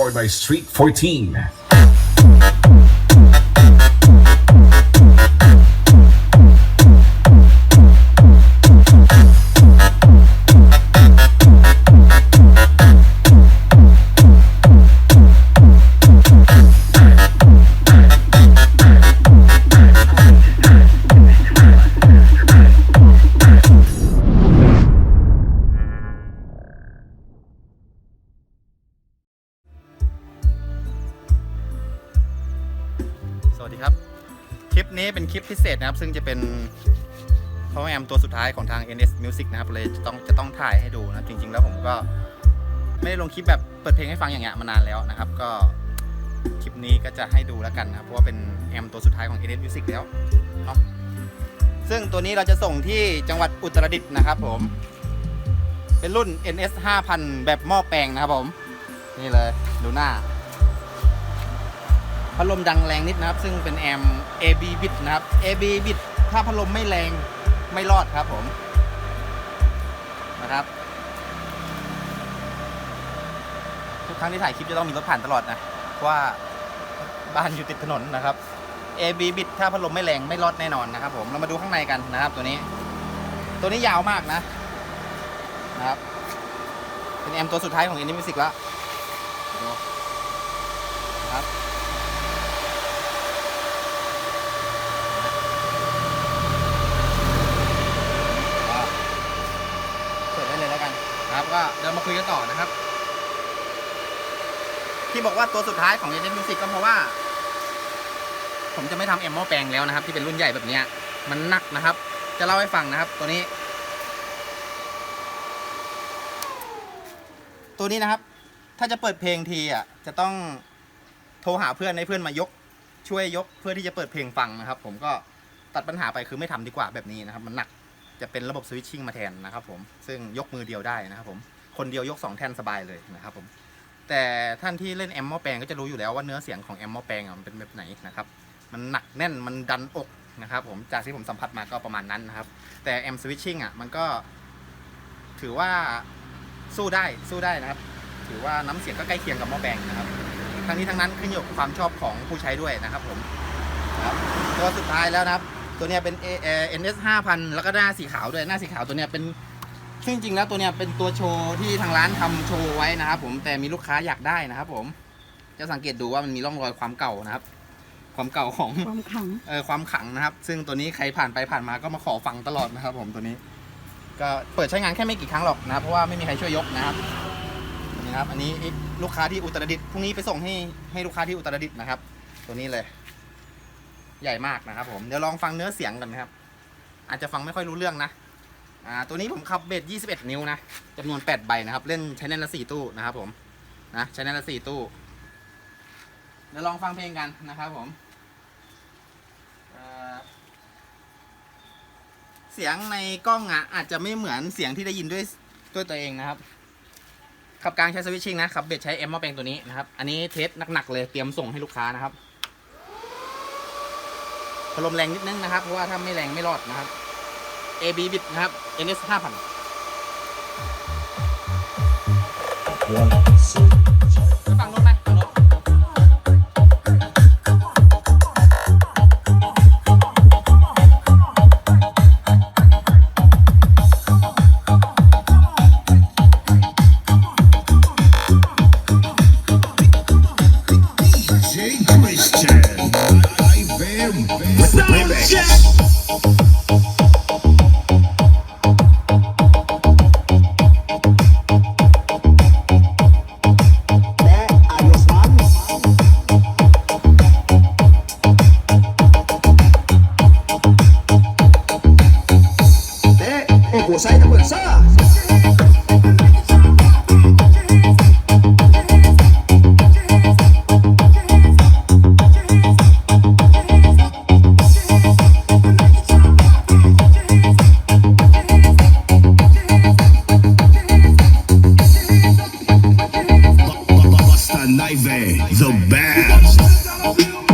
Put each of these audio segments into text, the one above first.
powered by Street 14. Power amp ตัวสุดท้ายของทาง NS Music นะครับเลยจะต้องจะต้องถ่ายให้ดูนะจริง ๆ แล้วผมก็ไม่ได้ลงคลิปแบบเปิดเพลงให้ฟังอย่างเงี้ยมานานแล้วนะครับ ก็คลิปนี้ก็จะให้ดูแล้วกันนะเพราะว่าเป็นแอมตัวสุดท้ายของ NS Music แล้วเนาะซึ่งตัวนี้เราจะส่งที่จังหวัดอุตรดิตถ์นะครับผม เป็นรุ่น NS 5000 แบบหม้อแปลงนะครับผม นี่เลยดูหน้าพัดลมดังแรงนิดนะครับ ซึ่งเป็นแอม AB bit นะครับ AB bit ถ้าพัดลมไม่แรง ไม่รอดครับผมนะครับ ทุกครั้งที่ถ่ายคลิปจะต้องมีรถผ่านตลอดนะเพราะว่าบ้านอยู่ติดถนนนะครับ AB bit ถ้าพัดลมไม่แรงไม่รอดแน่นอนนะครับผมเรามาดูข้างในกันนะครับตัวนี้ ตัวนี้ยาวมากนะนะครับเป็นแอมตัวสุดท้ายของ a n i m u s i c แล้วนะครับ ก็เปิดได้เลยแล้วกันนะครับก็ เดี๋ยวมาคุยกันต่อนะครับ ที่บอกว่าตัวสุดท้ายของ Eden Music ก็เพราะว่า ผมจะไม่ทำแอมโมแปลงแล้วนะครับ ที่เป็นรุ่นใหญ่แบบเนี้ย มันหนักนะครับ จะเล่าให้ฟังนะครับ ตัวนี้ ตัวนี้นะครับ ถ้าจะเปิดเพลงทีอะจะต้องโทรหาเพื่อนให้เพื่อนมายก ช่วยยกเพื่อที่จะเปิดเพลงฟังนะครับ ผมก็ตัดปัญหาไปคือไม่ทำดีกว่าแบบนี้นะครับ มันหนักจะเป็นระบบสวิตชิ่งมาแทนนะครับผมซึ่งยกมือเดียวได้นะครับผม คนเดียวยก 2 แท่นสบายเลยนะครับผมแต่ท่านที่เล่นแอมมอแปลงก็จะรู้อยู่แล้วว่าเนื้อเสียงของแอมมอแปลงมันเป็นแบบไหนนะครับมันหนักแน่นมันดันอกนะครับผมจากที่ผมสัมผัสมาก็ประมาณนั้นนะครับ แต่แอมสวิตชิ่งอะมันก็ถือว่าสู้ได้สู้ได้นะครับ ถือว่าน้ำเสียงก็ใกล้เคียงกับหม้อแปลงนะครับ ทั้งนี้ทั้งนั้นขึ้นอยู่กับความชอบของผู้ใช้ด้วยนะครับผมครับตัวสุดท้ายแล้วนะครับ ตัวเนี้ยเป็น A- เอ่อ NS 5,000แล้วก็หน้าสีขาวด้วยหน้าสีขาวตัวเนี้ยเป็น ซึ่งจริงแล้วตัวเนี้ยเป็นตัวโชว์ที่ทางร้านทำโชว์ไว้นะครับผมแต่มีลูกค้าอยากได้นะครับผม จะสังเกตดูว่ามันมีร่องรอยความเก่านะครับ ความเก่าของความขังเออความขลังนะครับ ซึ่งตัวนี้ใครผ่านไปผ่านมาก็มาขอฟังตลอดนะครับ ผมตัวนี้ ก็เปิดใช้งานแค่ไม่กี่ครั้งหรอกนะครับเพราะว่าไม่มีใครช่วยยกนะครับนี่นะครับ อันนี้ลูกค้าที่อุตรดิตถ์พรุ่งนี้ไปส่งให้ให้ลูกค้าที่อุตรดิตถ์นะครับ ตัวนี้เลย ใหญ่มากนะครับ ผมเดี๋ยวลองฟังเนื้อเสียงกันนะครับ อาจจะฟังไม่ค่อยรู้เรื่องนะ อ่าตัวนี้ผมขับเบส21 นิ้วนะจำนวน 8 ใบนะครับ เล่นใช้แน่นละ4ตู้นะครับผมนะใช้แน่นละ4ตู้เดี๋ยวลองฟังเพลงกันนะครับผมเเสียงในกล้องอะอาจจะไม่เหมือนเสียงที่ได้ยินด้วยด้วยตัวเองนะครับ ขับกลางใช้สวิตชิ่งนะขับเบสใช้เอ็มมาแปลงตัวนี้นะครับ อันนี้เทสหนักๆเลยเตรียมส่งให้ลูกค้านะครับพลมแรงนิดนึงนะครับ เพราะว่าถ้าไม่แรงไม่รอดนะครับ AB bit นะครับ NS 5,000 Live, the best.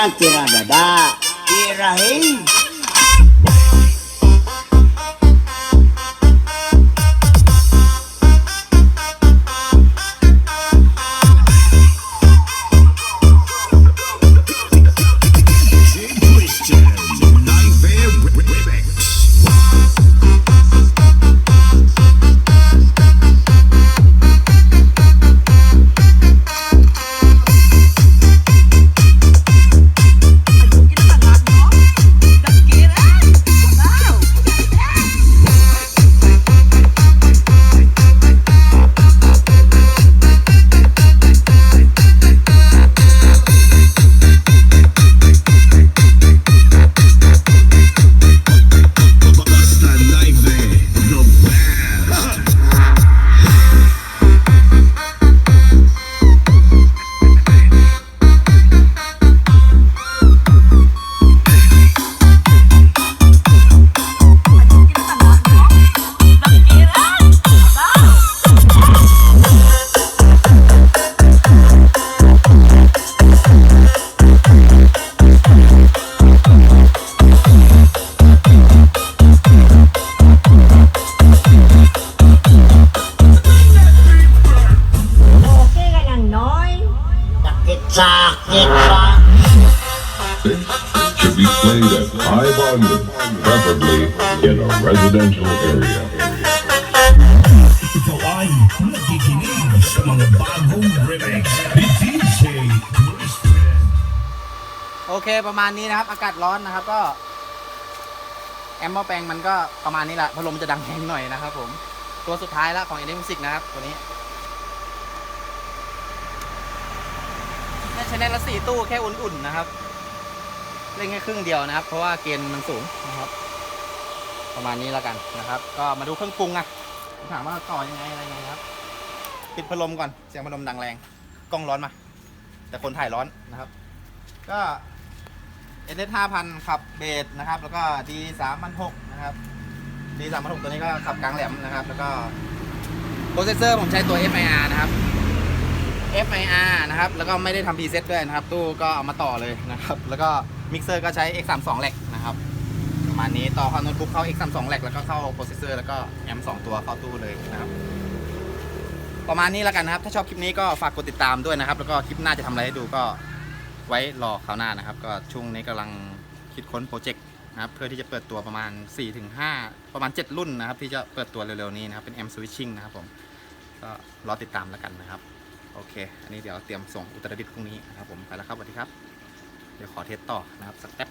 ng tiradada. Tirahin. เคประมาณนี้นะครับ อากาศร้อนนะครับ ก็ แอมเมอร์แปลงมันก็ประมาณนี้แหละพัดลมจะดังแรงหน่อยนะครับ ผม ตัวสุดท้ายแล้วของ e n อ m u s i c นะครับ ตัวนี้น่าใช้ในละสี่ตู้แค่อุ่นๆนะครับ เล่นแค่ครึ่งเดียวนะครับ เพราะว่าเกณฑ์มันสูงนะครับ ประมาณนี้แล้วกันนะครับ ก็มาดูเครื่องปรุงอะถามว่าต่อยังไงอะไรยังไงครับปิดพัดลมก่อนเสียงพัดลมดังแรงกล้องร้อนมา แต่คนถ่ายร้อนนะครับ ก็ เอเห้าพันขับเบสนะครับ แล้วก็ดีสามพันหกนะครับดีสามพันหกตัวนี้ก็ขับกลางแหลมนะครับ แล้วก็โปรเซสเซอร์ผมใช้ตัว FIR นะครับ FIR นะครับ แล้วก็ไม่ได้ทำพรีเซตด้วยนะครับ ตู้ก็เอามาต่อเลยนะครับ แล้วก็มิกเซอร์ก็ใช้ X32 แหลกนะครับ ประมาณนี้ต่อเข้าโน้ตบุ๊กเข้า X32 แหลกแล้วก็เข้าโปรเซสเซอร์แล้วก็แอมสองตัวเข้าตู้เลยนะครับ ประมาณนี้แล้วกันนะครับ ถ้าชอบคลิปนี้ก็ฝากกดติดตามด้วยนะครับ แล้วก็คลิปหน้าจะทำอะไรให้ดูก็ ไว้รอคราวหน้านะครับ ก็ช่วงนี้กำลังคิดค้นโปรเจกต์นะครับเพื่อที่จะเปิดตัวประมาณ 4-5 ประมาณ 7 รุ่นนะครับ ที่จะเปิดตัวเร็วๆนี้นะครับเป็น M Switching นะครับผมก็รอติดตามแล้วกันนะครับ โอเค อันนี้เดี๋ยวเตรียมส่งอุตรดิตถ์พรุ่งนี้นะครับผมไปแล้วครับสวัสดีครับ เดี๋ยวขอเทสต่อนะครับสักแป๊บ